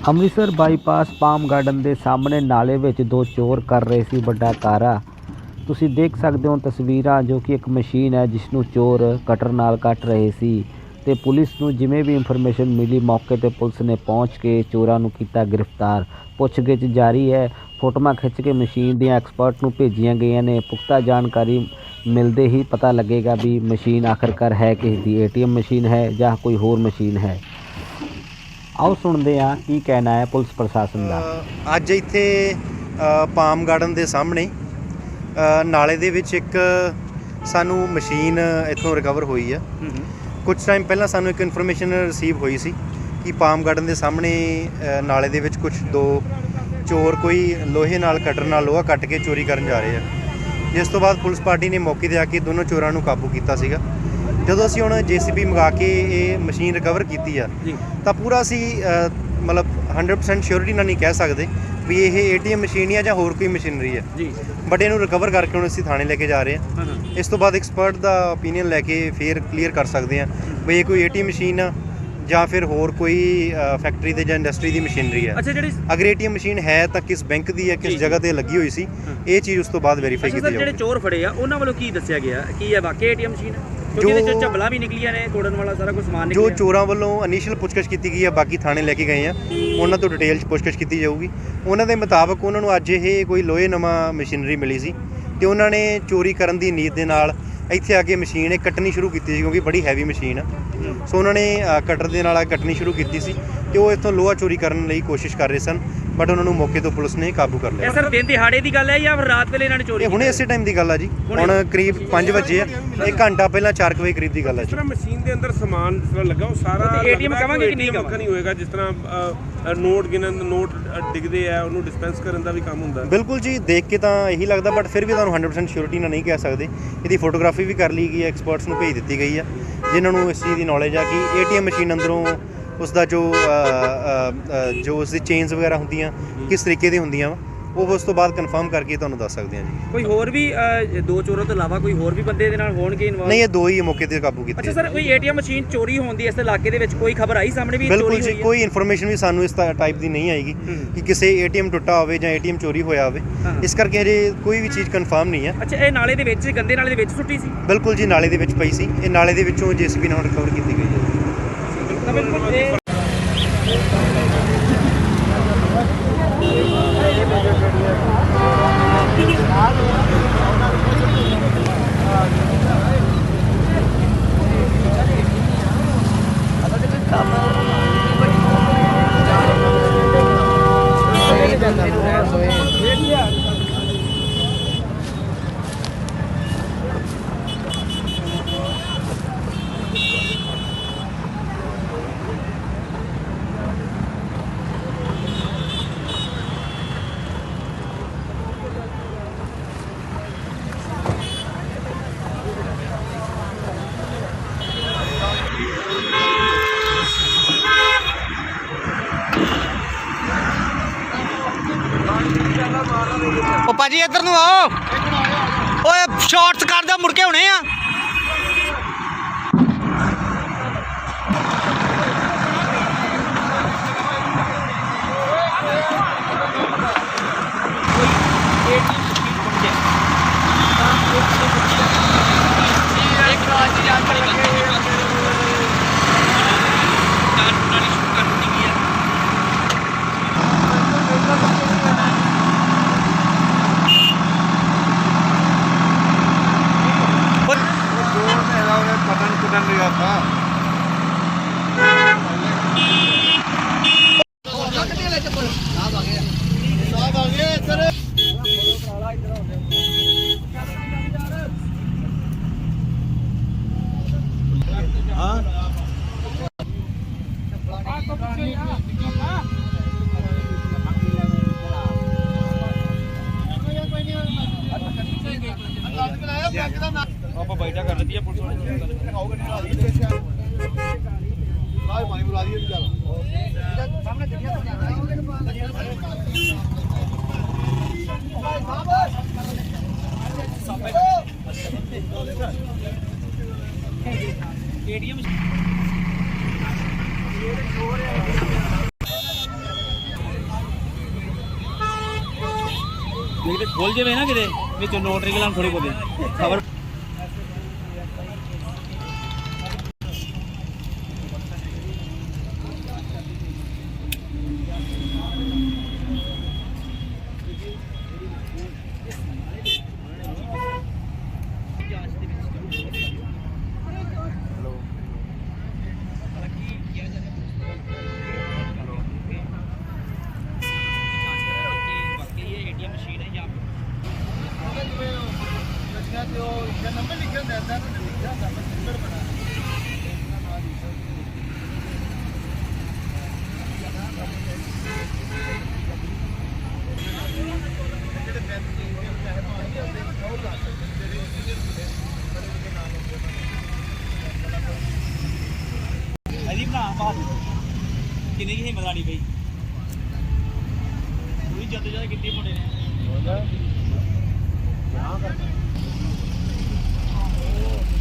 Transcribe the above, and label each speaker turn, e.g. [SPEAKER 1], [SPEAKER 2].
[SPEAKER 1] Amritsar bypass palm garden ਦੇ ਸਾਹਮਣੇ ਨਾਲੇ ਵਿੱਚ ਦੋ ਚੋਰ ਕਰ ਰਹੇ ਸੀ ਵੱਡਾ ਕਾਰਾ। ਤੁਸੀਂ ਦੇਖ ਸਕਦੇ ਹੋ ਤਸਵੀਰਾਂ ਜੋ ਕਿ ਇੱਕ ਮਸ਼ੀਨ ਹੈ ਜਿਸ ਨੂੰ ਚੋਰ ਕਟਰ ਨਾਲ ਕੱਟ ਰਹੇ ਸੀ ਤੇ ਪੁਲਿਸ ਨੂੰ ਜਿਵੇਂ ਵੀ ਇਨਫੋਰਮੇਸ਼ਨ ਮਿਲੀ ਮੌਕੇ ਤੇ ਪੁਲਿਸ ਨੇ ਪਹੁੰਚ ਕੇ ਚੋਰਾਂ ਨੂੰ ਕੀਤਾ ਗ੍ਰਿਫਤਾਰ। ਪੁੱਛਗਿੱਛ ਜਾਰੀ ਹੈ। ਫੋਟੋਆਂ ਖਿੱਚ ਕੇ ਮਸ਼ੀਨ ਦੀਆਂ ਐਕਸਪਰਟ ਨੂੰ ਭੇਜੀਆਂ ਗਈਆਂ ਨੇ। ਪੁਖਤਾ ਜਾਣਕਾਰੀ ਮਿਲਦੇ ਹੀ ਪਤਾ ਲੱਗੇਗਾ ਵੀ ਮਸ਼ੀਨ ਆਖਰਕਾਰ ਹੈ ਕਿਸ ਦੀ ਏਟੀਐਮ ਮਸ਼ੀਨ ਹੈ ਜਾਂ ਕੋਈ ਹੋਰ ਮਸ਼ੀਨ ਹੈ। ਆਓ ਸੁਣਦੇ ਹਾਂ ਕੀ ਕਹਿਣਾ ਹੈ ਪੁਲਿਸ ਪ੍ਰਸ਼ਾਸਨ ਦਾ।
[SPEAKER 2] ਅ, ਅੱਜ ਇੱਥੇ ਅ, ਪਾਮ ਗਾਰਡਨ ਦੇ ਸਾਹਮਣੇ ਅ, ਨਾਲੇ ਦੇ ਵਿੱਚ ਇੱਕ ਸਾਨੂੰ ਮਸ਼ੀਨ ਇੱਥੋਂ ਰਿਕਵਰ ਹੋਈ ਆ। ਕੁਝ ਟਾਈਮ ਪਹਿਲਾਂ ਸਾਨੂੰ ਇੱਕ ਇਨਫੋਰਮੇਸ਼ਨ ਰਿਸੀਵ ਹੋਈ ਸੀ ਕਿ ਪਾਮ ਗਾਰਡਨ ਦੇ ਸਾਹਮਣੇ ਅ, ਨਾਲੇ ਦੇ ਵਿੱਚ ਕੁਝ ਦੋ ਚੋਰ ਕੋਈ ਲੋਹੇ ਨਾਲ ਕਟਰ ਨਾਲ ਲੋਹਾ ਕੱਟ ਕੇ ਚੋਰੀ ਕਰਨ ਜਾ ਰਹੇ ਆ। ਜਿਸ ਤੋਂ ਬਾਅਦ ਪੁਲਿਸ ਪਾਰਟੀ ਨੇ ਮੌਕੇ ਤੇ ਆ ਕੇ ਦੋਨੋਂ ਚੋਰਾਂ ਨੂੰ ਕਾਬੂ ਕੀਤਾ ਸੀਗਾ। ਜਦੋਂ ਅਸੀਂ ਹੁਣ ਜੀਸੀਬੀ ਮੰਗਾ ਕੇ ਇਹ ਮਸ਼ੀਨ ਰਿਕਵਰ ਕੀਤੀ ਆ ਤਾਂ ਪੂਰਾ ਅਸੀਂ ਮਤਲਬ 100% ਸ਼ੋਰਿਟੀ ਨਾਲ ਨਹੀਂ ਕਹਿ ਸਕਦੇ ਵੀ ਇਹ ਏਟੀਐਮ ਮਸ਼ੀਨ ਹੈ ਜਾਂ ਹੋਰ ਕੋਈ ਮਸ਼ੀਨਰੀ ਹੈ
[SPEAKER 3] ਜੀ।
[SPEAKER 2] ਬਟ ਇਹਨੂੰ ਰਿਕਵਰ ਕਰਕੇ ਹੁਣ ਅਸੀਂ ਥਾਣੇ ਲੈ ਕੇ ਜਾ ਰਹੇ
[SPEAKER 3] ਹਾਂ
[SPEAKER 2] ਇਸ ਤੋਂ ਬਾਅਦ ਐਕਸਪਰਟ ਦਾ ਓਪੀਨੀਅਨ ਲੈ ਕੇ ਫੇਰ ਕਲੀਅਰ ਕਰ ਸਕਦੇ ਹਾਂ ਵੀ ਇਹ ਕੋਈ ਏਟੀਐਮ ਮਸ਼ੀਨ ਆ ਜਾਂ ਫਿਰ ਹੋਰ ਕੋਈ ਫੈਕਟਰੀ ਦੇ ਜਾਂ ਇੰਡਸਟਰੀ ਦੀ ਮਸ਼ੀਨਰੀ ਹੈ
[SPEAKER 3] ਅੱਛਾ ਜਿਹੜੀ
[SPEAKER 2] ਅਗਰ ਏਟੀਐਮ ਮਸ਼ੀਨ ਹੈ ਤਾਂ ਕਿਸ ਬੈਂਕ ਦੀ ਹੈ ਕਿਸ। ਜਗ੍ਹਾ ਤੇ ਲੱਗੀ ਹੋਈ ਸੀ ਇਹ ਚੀਜ਼ ਉਸ ਤੋਂ ਬਾਅਦ ਵੈਰੀਫਾਈ ਕੀਤੀ ਸਰ ਜਿਹੜੇ ਜਾਊਗੀ।
[SPEAKER 3] ਚੋਰ ਫੜੇ ਆ ਉਹਨਾਂ ਵੱਲੋਂ ਕੀ ਦੱਸਿਆ ਗਿਆ? ਕੀ ਹੈ ਵਾਕਈ ਏਟੀਐਮ ਮਸ਼ੀਨ ਹੈ ਕਿਉਂਕਿ ਇਹਦੇ ਜੋ- ਚੋਂ ਝੱਬਲਾਂ ਵੀ ਨਿਕਲੀਆਂ ਨੇ ਤੋੜਨ ਵਾਲਾ ਸਾਰਾ ਕੁਝ ਸਮਾਨ ਜੋ ਨਿਕਲਿਆ
[SPEAKER 2] ਚੋਰਾਂ ਵੱਲੋਂ ਇਨੀਸ਼ੀਅਲ ਪੁੱਛਗਿੱਛ ਕੀਤੀ ਗਈ ਹੈ ਬਾਕੀ ਥਾਣੇ ਲੈ ਕੇ ਗਏ ਆ। ਉਹਨਾਂ ਤੋਂ ਡਿਟੇਲ 'ਚ ਪੁੱਛਗਿੱਛ ਕੀਤੀ ਜਾਊਗੀ। ਉਹਨਾਂ ਦੇ ਮੁਤਾਬਕ ਉਹਨਾਂ ਨੂੰ ਅੱਜ ਇਹ ਕੋਈ ਲੋਹੇ ਨਵਾਂ ਮਸ਼ੀਨਰੀ ਮਿਲੀ ਸੀ ਤੇ ਉਹਨਾਂ ਨੇ ਚੋਰੀ ਕਰਨ ਦੀ ਨੀਤ ਦੇ ਨਾਲ ਇੱਥੇ ਆ ਕੇ ਮਸ਼ੀਨ ਇਹ ਕੱਟਣੀ ਸ਼ੁਰੂ ਕੀਤੀ ਸੀ ਕਿਉਂਕਿ ਬੜੀ ਹੈਵੀ ਮਸ਼ੀਨ ਆ। ਸੋ ਉਹਨਾਂ ਨੇ ਅ, ਕਟਰ ਦੇ ਨਾਲ ਆ ਕੱਟਣੀ ਸ਼ੁਰੂ ਕੀਤੀ ਸੀ ਤੇ ਉਹ ਇੱਥੋਂ ਲੋਹਾ ਚੋਰੀ ਕਰਨ ਲਈ ਕੋਸ਼ਿਸ਼ ਕਰ ਰਹੇ ਸਨ। ਬਟ ਉਹਨਾਂ ਨੂੰ ਮੌਕੇ ਤੋਂ ਪੁਲਿਸ ਨੇ ਕਾਬੂ ਕਰ ਲਿਆ। ਇਹ ਸਰ
[SPEAKER 3] ਦਿਨ ਦਿਹਾੜੇ ਦੀ ਗੱਲ ਹੈ ਜਾਂ ਫਿਰ ਰਾਤ ਵੇਲੇ ਇਹਨਾਂ ਨੇ ਚੋਰੀ ਇਹ ਹੁਣੇ? ਇਸੇ
[SPEAKER 2] ਟਾਈਮ ਦੀ ਗੱਲ ਆ ਜੀ। ਹੁਣੇ? ਕਰੀਬ 5 ਵਜੇ ਆ। ਇੱਕ ਘੰਟਾ ਪਹਿਲਾਂ 4 ਵਜੇ ਕਰੀਬ ਦੀ ਗੱਲ ਆ ਜਿਸ ਜੀ
[SPEAKER 4] ਤਰ੍ਹਾਂ ਮਸ਼ੀਨ ਦੇ ਅੰਦਰ ਸਮਾਨ ਜਿਸ ਤਰ੍ਹਾਂ ਲੱਗਾ ਉਹ ਸਾਰਾ ਉਹ ਤੇ ATM ਲੱਗਦਾ ਕਵਾਂਗੇ ਕਿ ਨਹੀਂ ATM ਵੱਖਰਾ ਨਹੀਂ ਹੋਏਗਾ। ਜਿਸ ਤਰ੍ਹਾਂ ਅ, ਅ, ਨੋਟ ਗਿਣਨ ਨੋਟ ਅ, ਡਿੱਗਦੇ ਆ ਉਹਨੂੰ ਡਿਸਪੈਂਸ ਕਰਨ ਦਾ ਵੀ ਕੰਮ ਹੁੰਦਾ।
[SPEAKER 2] ਬਿਲਕੁਲ ਜੀ ਦੇਖ ਕੇ ਤਾਂ ਇਹੀ ਲੱਗਦਾ ਬਟ ਫਿਰ ਵੀ ਤੁਹਾਨੂੰ 100% ਸ਼ੋਰਿਟੀ ਨਾਲ ਨਹੀਂ ਕਹਿ ਸਕਦੇ। ਇਹਦੀ ਫੋਟੋਗ੍ਰਾਫੀ ਵੀ ਕਰ ਲਈ ਗਈ ਹੈ ਐਕਸਪਰਟਸ ਨੂੰ ਭੇਜ ਦਿੱਤੀ ਗਈ ਆ ਜਿਨ੍ਹਾਂ ਨੂੰ ਇਸ ਚੀਜ਼ ਦੀ ਨੌਲੇਜ ਆ ਕਿ ਏਟੀਐਮ ਮਸ਼ੀਨ ਅੰਦਰੋਂ ਉਸ ਦਾ ਜੋ ਜੋ ਉਸ ਦੀ ਚੇਨਸ ਵਗੈਰਾ ਹੁੰਦੀਆਂ ਕਿਸ ਤਰੀਕੇ ਦੀ ਹੁੰਦੀਆਂ ਉਹ ਉਸ ਤੋਂ ਬਾਅਦ ਕਨਫਰਮ ਕਰਕੇ ਤੁਹਾਨੂੰ ਦੱਸ ਸਕਦੇ ਹਾਂ ਜੀ।
[SPEAKER 3] ਕੋਈ ਹੋਰ ਵੀ ਦੋ ਚੋਰਾਂ ਤੋਂ ਇਲਾਵਾ ਕੋਈ ਹੋਰ ਵੀ ਬੰਦੇ ਇਹਦੇ ਨਾਲ ਹੋਣਗੇ ਇਨਵੋਲਵ ਨਹੀਂ
[SPEAKER 2] ਇਹ ਦੋ ਹੀ ਮੌਕੇ ਤੇ ਕਾਬੂ ਕੀਤੇ। ਅੱਛਾ ਸਰ ਕੋਈ
[SPEAKER 3] ਏਟੀਐਮ ਮਸ਼ੀਨ ਚੋਰੀ ਹੋਣ ਦੀ ਇਸ ਇਲਾਕੇ ਦੇ ਵਿੱਚ ਕੋਈ ਖਬਰ ਆਈ ਸਾਹਮਣੇ ਵੀ ਚੋਰੀ ਹੋਈ
[SPEAKER 2] ਕੋਈ ਇਨਫੋਰਮੇਸ਼ਨ ਵੀ ਸਾਨੂੰ ਇਸ ਟਾਈਪ ਦੀ ਨਹੀਂ ਆਏਗੀ। ਕਿ ਕਿਸੇ ਏਟੀਐਮ ਟੁੱਟਾ ਹੋਵੇ ਜਾਂ ਏਟੀਐਮ ਚੋਰੀ ਹੋਇਆ ਹੋਵੇ। ਇਸ ਕਰਕੇ ਹਜੇ ਕੋਈ ਵੀ ਚੀਜ਼ ਕਨਫਰਮ ਨਹੀਂ ਹੈ।
[SPEAKER 3] ਅੱਛਾ ਇਹ ਨਾਲੇ ਦੇ ਵਿੱਚ ਗੰਦੇ ਨਾਲੇ ਦੇ ਵਿੱਚ ਸੁੱਟੀ ਸੀ?
[SPEAKER 2] ਬਿਲਕੁਲ ਜੀ ਨਾਲੇ ਦੇ ਵਿੱਚ ਪਈ ਸੀ। ਇਹ ਨਾਲੇ ਦੇ ਵਿੱਚੋਂ ਜੀਸੀਬੀ ਨਾਲ ਰਿਕਵਰ ਕੀਤੀ
[SPEAKER 4] ਤਾਂ
[SPEAKER 5] ਉਹ ਭਾਜੀ ਇੱਧਰ ਨੂੰ ਆਓ। ਓਏ ਸ਼ਾਰਟਸ ਕਰਦੇ ਮੁੜ ਕੇ ਹੋਣੇ ਆ।
[SPEAKER 3] ਆਪਾਂ ਬੈਠਾ ਕਰ ਦਿੱਤੀ ਆ ਪੁਲਿਸ ਵਾਲੇ ਦਿਖਾਓ ਗੱਡੀ ਲਾ ਦੀ ਪਿੱਛੇ ਲਾਜ ਮਾਨੀ ਬੁਲਾ ਦੀ ਚੱਲ ਸਾਹਮਣੇ ਗੱਡੀਆਂ ਤੋਂ ਜਾਂਦਾ ਏਡੀਐਮ ਇਹ ਤੇ ਚੋਰ ਹੈ ਦੇਖਦੇ ਖੋਲ ਜਵੇ ਨਾ ਕਿਤੇ। ਵਿੱਚੋਂ ਲੋਟਰੀ ਗਲਾਂ ਥੋੜੀ ਬੋਲੀ ਖਬਰ ਤੇ ਉਹ ਇਹਦਾ ਨੰਬਰ ਲਿਖਿਆ ਹੁੰਦਾ ਤਾਂ ਉਹਨੇ ਲਿਖਿਆ ਹੁੰਦਾ ਪਰ ਨੰਬਰ ਬਣਾ ਜਿਹੜੇ ਬੈਂਕ ਦੇ ਇੰਡੀਅਨ ਚਾਹੇ ਪਾਣੀ ਆਉਂਦੇ ਉਹ ਲਾ ਸਕਦੇ ਜਿਹੜੇ ਇੰਡੀਅਨ ਹੁੰਦੇ ਬੜੇ ਬੜੇ ਨਾਮ ਹੁੰਦੇ ਅਜੀ ਬਣਾ ਬਾਤ ਕਿੰਨੀ ਹੀ ਹਿੰਮਤ ਆਣੀ ਪਈ ਪੂਰੀ ਜਦੋਂ ਜਦੋਂ ਕਿੰਨੀ ਮੁੰਡੇ ਨੇ। ਯਾਹ ਕਰਦਾ Oh.